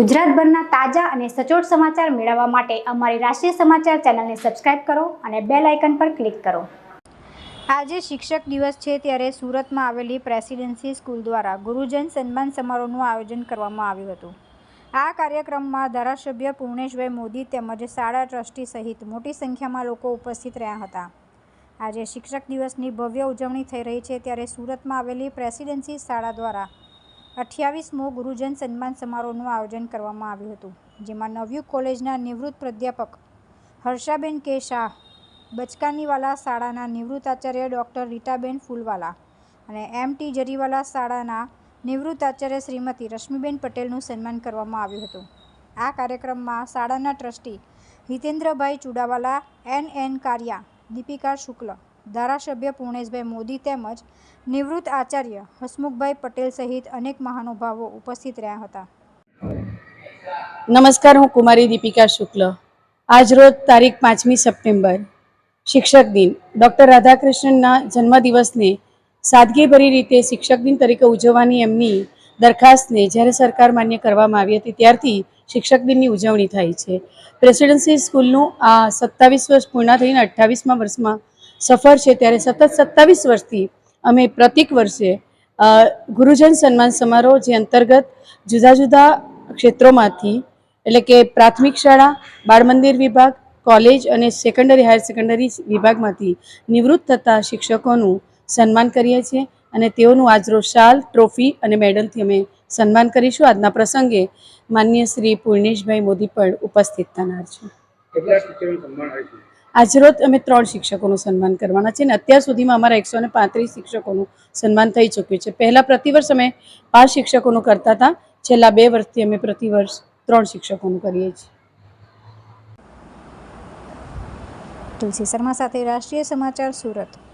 ગુજરાતભરના તાજા અને સચોટ સમાચાર મેળવવા માટે અમારી રાષ્ટ્રીય સમાચાર ચેનલને સબસ્ક્રાઇબ કરો અને બેલ આઇકન પર ક્લિક કરો. આજે શિક્ષક દિવસ છે ત્યારે સુરતમાં આવેલી પ્રેસિડેન્સી સ્કૂલ દ્વારા ગુરુજન સન્માન સમારોહનું આયોજન કરવામાં આવ્યું હતું. આ કાર્યક્રમમાં ધારાસભ્ય પૂર્ણેશભાઈ મોદી તેમજ શાળા ટ્રસ્ટી સહિત મોટી સંખ્યામાં લોકો ઉપસ્થિત રહ્યા હતા. આજે શિક્ષક દિવસની ભવ્ય ઉજવણી થઈ રહી છે ત્યારે સુરતમાં આવેલી પ્રેસિડેન્સી શાળા દ્વારા અઠ્યાવીસમો ગુરુજન સન્માન સમારોહનું આયોજન કરવામાં આવ્યું હતું, જેમાં નવયુગ કોલેજના નિવૃત્ત પ્રાધ્યાપક હર્ષાબેન કે શાહ, બચકાનીવાલા શાળાના નિવૃત્ત આચાર્ય ડૉક્ટર રીટાબેન ફૂલવાલા અને એમ ટી જરીવાલા શાળાના નિવૃત્ત આચાર્ય શ્રીમતી રશ્મિબેન પટેલનું સન્માન કરવામાં આવ્યું હતું. આ કાર્યક્રમમાં શાળાના trustee Hitendrabhai Chudawala, N N Kariya, Dipika Shukla ધારાસભ્ય પૂર્ણેશભાઈ મોદી તેમજ નિવૃત્ત આચાર્ય હસમુખભાઈ પટેલ સહિત અનેક મહાનુભાવો ઉપસ્થિત રહ્યા હતા. નમસ્કાર, હું કુમારી દીપિકા શુક્લ. આજરોજ તારીખ પાંચમી સપ્ટેમ્બર, શિક્ષક દિન. ડૉક્ટર રાધાકૃષ્ણનના જન્મદિવસને સાદગીભરી રીતે શિક્ષક દિન તરીકે ઉજવવાની એમની દરખાસ્તને જ્યારે સરકાર માન્ય કરવામાં આવી હતી, ત્યારથી શિક્ષક દિનની ઉજવણી થાય છે. પ્રેસિડેન્સી સ્કૂલનું આ સત્તાવીસ વર્ષ પૂર્ણ થઈને અઠ્ઠાવીસમાં વર્ષમાં સફર છે ત્યારે સતત સત્તાવીસ વર્ષથી અમે પ્રતિક વર્ષે ગુરુજન સન્માન સમારોહ જે અંતર્ગત જુદા જુદા ક્ષેત્રોમાંથી, એટલે કે પ્રાથમિક શાળા, બાળ મંદિર વિભાગ, કોલેજ અને સેકન્ડરી હાયર સેકન્ડરી વિભાગમાંથી નિવૃત્ત થતા શિક્ષકોનું સન્માન કરીએ છીએ અને તેઓનું આજરોજ શાલ ટ્રોફી અને મેડલથી અમે સન્માન કરીશું. આજના પ્રસંગે માન્ય શ્રી પૂર્ણેશભાઈ મોદી પણ ઉપસ્થિત થનાર છે? આજરોજ અમે ત્રણ શિક્ષકોનું સન્માન કરવાના છે અને અત્યાર સુધીમાં અમારા એકસો પાંત્રીસ શિક્ષકોનું સન્માન થઈ ચૂક્યું છે. પહેલાં પ્રતિવર્ષ અમે પાંચ શિક્ષકોનું કરતા હતા. છેલ્લા બે વર્ષથી અમે પ્રતિવર્ષ ત્રણ શિક્ષકોનું કરીએ છીએ. તુલસી શર્મા સાથે રાષ્ટ્રીય સમાચાર સુરત.